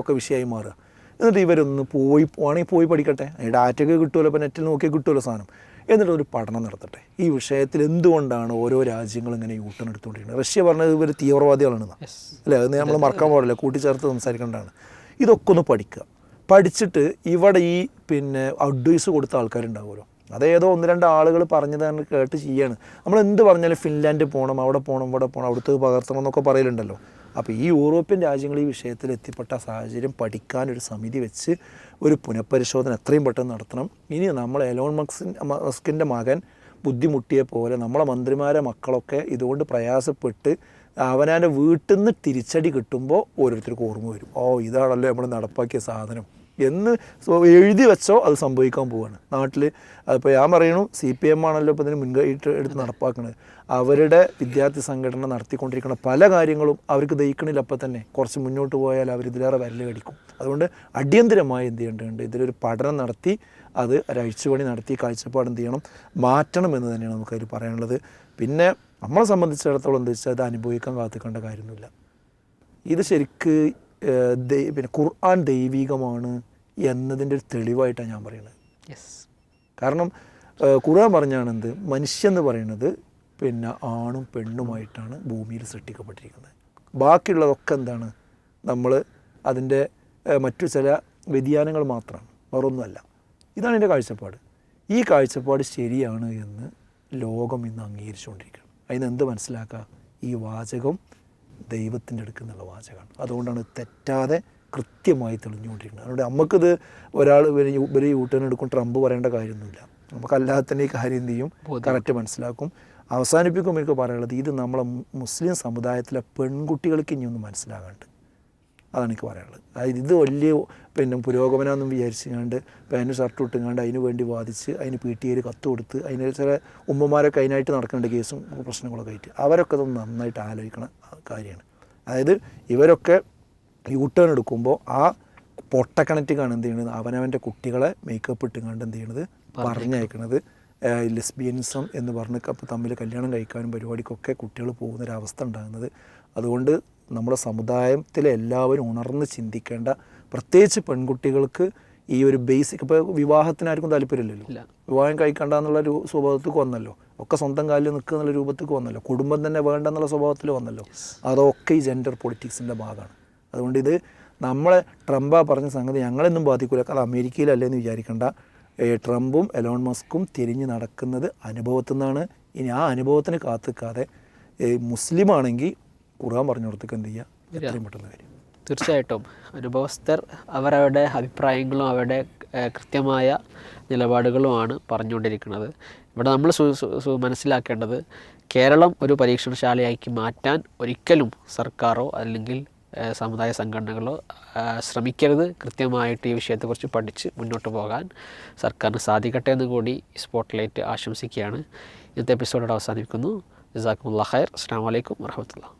ഒക്കെ വിഷയമായി മാറുക. എന്നിട്ട് ഇവരൊന്ന് പോയി പോകണമെങ്കിൽ പോയി പഠിക്കട്ടെ. ഡാറ്റയൊക്കെ കിട്ടുമല്ലോ ഇപ്പോൾ നെറ്റിൽ നോക്കിയാൽ കിട്ടുമല്ലോ സാധനം. എന്നിട്ട് ഒരു പഠനം നടത്തട്ടെ. ഈ വിഷയത്തിൽ എന്തുകൊണ്ടാണ് ഓരോ രാജ്യങ്ങളും ഇങ്ങനെ യൂട്ടൺ എടുത്തുകൊണ്ടിരിക്കുന്നത്? റഷ്യ പറഞ്ഞത് ഇവർ തീവ്രവാദികളാണ് അല്ലേ? അത് നമ്മൾ മറക്കാൻ പാടില്ല. കൂട്ടിച്ചേർത്ത് സംസാരിക്കേണ്ടതാണ്. ഇതൊക്കെ ഒന്ന് പഠിക്കുക. പഠിച്ചിട്ട് ഇവിടെ ഈ പിന്നെ അഡ്വൈസ് കൊടുത്ത ആൾക്കാരുണ്ടാവുമല്ലോ. അതേതോ ഒന്ന് രണ്ട് ആളുകൾ പറഞ്ഞത് തന്നെ കേട്ട് ചെയ്യാണ്. നമ്മൾ എന്ത് പറഞ്ഞാലും ഫിൻലാൻഡ് പോകണം അവിടെ പോകണം ഇവിടെ പോകണം അവിടുത്തെ പകർത്തണം എന്നൊക്കെ പറയലുണ്ടല്ലോ. അപ്പോൾ ഈ യൂറോപ്യൻ രാജ്യങ്ങൾ ഈ വിഷയത്തിൽ എത്തിപ്പെട്ട സാഹചര്യം പഠിക്കാൻ ഒരു സമിതി വെച്ച് ഒരു പുനഃപരിശോധന എത്രയും പെട്ടെന്ന് നടത്തണം. ഇനി നമ്മൾ എലോൺ മക്സിൻ മസ്കിന്റെ മകൻ ബുദ്ധിമുട്ടിയ പോലെ നമ്മളെ മന്ത്രിമാരെ മക്കളൊക്കെ ഇതുകൊണ്ട് പ്രയാസപ്പെട്ട് അവനാന്റെ വീട്ടിൽ നിന്ന് തിരിച്ചടി കിട്ടുമ്പോൾ ഓരോരുത്തർക്ക് ഓർമ്മ വരും. ഓ ഇതാണല്ലോ നമ്മൾ നടപ്പാക്കിയ സാധനം. എന്ന് എഴുതി വെച്ചോ അത് സംഭവിക്കാൻ പോവാണ്. നാട്ടിൽ അതിപ്പോൾ ഞാൻ പറയണു സി പി എം ആണല്ലോ ഇപ്പോൾ ഇതിന് മുൻകൈയിട്ട് എടുത്ത് നടപ്പാക്കുന്നത് അവരുടെ വിദ്യാർത്ഥി സംഘടന നടത്തിക്കൊണ്ടിരിക്കുന്ന പല കാര്യങ്ങളും അവർക്ക് ദഹിക്കണില്ല അപ്പം തന്നെ. കുറച്ച് മുന്നോട്ട് പോയാൽ അവർ ഇതിലേറെ വിരൽ കടിക്കും. അതുകൊണ്ട് അടിയന്തിരമായി എന്ത് ചെയ്യേണ്ടതുണ്ട്? ഇതിലൊരു പഠനം നടത്തി അത് ഒരു അഴിച്ചുപണി നടത്തി കാഴ്ചപ്പാട് എന്ത് ചെയ്യണം? മാറ്റണം എന്ന് തന്നെയാണ് നമുക്കതിൽ പറയാനുള്ളത്. പിന്നെ നമ്മളെ സംബന്ധിച്ചിടത്തോളം എന്താ വെച്ചാൽ അത് അനുഭവിക്കാൻ കാത്തിക്കേണ്ട കാര്യമൊന്നുമില്ല. ഇത് ശരിക്ക് പിന്നെ ഖുർആൻ ദൈവികമാണ് എന്നതിന്റെ ഒരു തെളിവായിട്ടാണ് ഞാൻ പറയുന്നത്. യെസ് കാരണം ഖുർആൻ പറഞ്ഞാണ് എന്ത് മനുഷ്യൻ എന്ന് പറയുന്നത് പിന്നെ ആണും പെണ്ണുമായിട്ടാണ് ഭൂമിയിൽ സൃഷ്ടിക്കപ്പെട്ടിരിക്കുന്നത്. ബാക്കിയുള്ളതൊക്കെ എന്താണ്? നമ്മൾ അതിന്റെ മറ്റു ചില വ്യതിയാനങ്ങൾ മാത്രമാണ്. വേറൊന്നുമല്ല. ഇതാണ് എന്റെ കാഴ്ചപ്പാട്. ഈ കാഴ്ചപ്പാട് ശരിയാണ് എന്ന് ലോകം ഇന്ന് അംഗീകരിച്ചുകൊണ്ടിരിക്കുകയാണ് അതിന് എന്ത് മനസ്സിലാക്കുക? ഈ വാചകം ദൈവത്തിന്റെ അടുക്കുന്നുള്ള വാചകമാണ്. അതുകൊണ്ടാണ് തെറ്റാതെ കൃത്യമായി തെളിഞ്ഞുകൊണ്ടിരിക്കുന്നത്. അതുകൊണ്ട് നമുക്കിത് ഒരാൾ ഇവർ യൂട്ടേൺ എടുക്കും ട്രംപ് പറയേണ്ട കാര്യമൊന്നുമില്ല. നമുക്കല്ലാതെ തന്നെ ഈ കാര്യം എന്ത് ചെയ്യും? കറക്റ്റ് മനസ്സിലാക്കും. അവസാനിപ്പിക്കുമ്പോൾ എനിക്ക് പറയാനുള്ളത് ഇത് നമ്മളെ മുസ്ലിം സമുദായത്തിലെ പെൺകുട്ടികൾക്ക് ഇനി ഒന്ന് മനസ്സിലാകാണ്ട്. അതാണ് എനിക്ക് പറയാനുള്ളത്. അതായത് ഇത് വലിയ പിന്നെ പുരോഗമനമെന്നും വിചാരിച്ചുകൊണ്ട് പാന്റ് ഷർട്ട് ഇട്ടുകൊണ്ട് അതിന് വേണ്ടി വാദിച്ച് അതിന് പി ടി എയിൽ കത്ത് കൊടുത്ത് അതിന് ചില ഉമ്മമാരൊക്കെ അതിനായിട്ട് നടക്കേണ്ട കേസും പ്രശ്നങ്ങളൊക്കെ ആയിട്ട്. അവരൊക്കെ അതൊന്ന് നന്നായിട്ട് ആലോചിക്കണ കാര്യമാണ്. അതായത് ഇവരൊക്കെ യൂ ടേൺ എടുക്കുമ്പോൾ ആ പൊട്ട പൊട്ടക്കണറ്റിക്കാണ് എന്ത് ചെയ്യണത്? അവനവന്റെ കുട്ടികളെ മേക്കപ്പ് ഇട്ടുകൊണ്ട് എന്ത് ചെയ്യണത്? പറഞ്ഞയക്കണത്. ലെസ്ബിയനിസം എന്ന് പറഞ്ഞ് തമ്മിൽ കല്യാണം കഴിക്കാനും പരിപാടിക്കൊക്കെ കുട്ടികൾ പോകുന്നൊരവസ്ഥ ഉണ്ടാകുന്നത്. അതുകൊണ്ട് നമ്മുടെ സമുദായത്തിലെ എല്ലാവരും ഉണർന്ന് ചിന്തിക്കേണ്ട പ്രത്യേകിച്ച് പെൺകുട്ടികൾക്ക് ഈ ഒരു ബേസിക് ഇപ്പോൾ വിവാഹത്തിന് ആർക്കും താല്പര്യമില്ലല്ലോ. വിവാഹം കഴിക്കണ്ട എന്നുള്ള ഒരു സ്വഭാവത്തേക്ക് വന്നല്ലോ. ഒക്കെ സ്വന്തം കാലിൽ നിൽക്കുക എന്നുള്ള രൂപത്തേക്ക് വന്നല്ലോ. കുടുംബം തന്നെ വേണ്ട എന്നുള്ള സ്വഭാവത്തിൽ വന്നല്ലോ അതൊക്കെ ഈ ജെൻഡർ പൊളിറ്റിക്സിന്റെ ഭാഗമാണ്. അതുകൊണ്ട് ഇത് നമ്മളെ ട്രംപ പറഞ്ഞ സംഗതി ഞങ്ങളെന്നും ബാധിക്കില്ല അത് അമേരിക്കയിലല്ലേ എന്ന് വിചാരിക്കേണ്ട. ട്രംപും എലോൺ മസ്കും തിരിഞ്ഞ് നടക്കുന്നത് അനുഭവത്തിൽ നിന്നാണ്. ഇനി ആ അനുഭവത്തിന് കാത്തിക്കാതെ മുസ്ലിം ആണെങ്കിൽ പറഞ്ഞു പറഞ്ഞിടത്തേക്ക് എന്ത് ചെയ്യുക എത്രയും പെട്ടെന്ന് വരും തീർച്ചയായിട്ടും. അനുഭവസ്ഥർ അവരവരുടെ അഭിപ്രായങ്ങളും അവരുടെ കൃത്യമായ നിലപാടുകളുമാണ് പറഞ്ഞുകൊണ്ടിരിക്കുന്നത്. ഇവിടെ നമ്മൾ മനസ്സിലാക്കേണ്ടത് കേരളം ഒരു പരീക്ഷണശാലയാക്കി മാറ്റാൻ ഒരിക്കലും സർക്കാരോ അല്ലെങ്കിൽ സമുദായ സംഘടനകളോ ശ്രമിക്കരുത്. കൃത്യമായിട്ട് ഈ വിഷയത്തെക്കുറിച്ച് പഠിച്ച് മുന്നോട്ട് പോകാൻ സർക്കാരിന് സാധിക്കട്ടെ എന്ന് കൂടി സ്പോട്ട്ലൈറ്റ് ആശംസിക്കുകയാണ്. ഇന്നത്തെ എപ്പിസോഡോടെ അവസാനിക്കുന്നു ജസാക്കുമുള്ള ഖൈർ. അസ്സാം വലൈക്കും വർഹമത്തുള്ള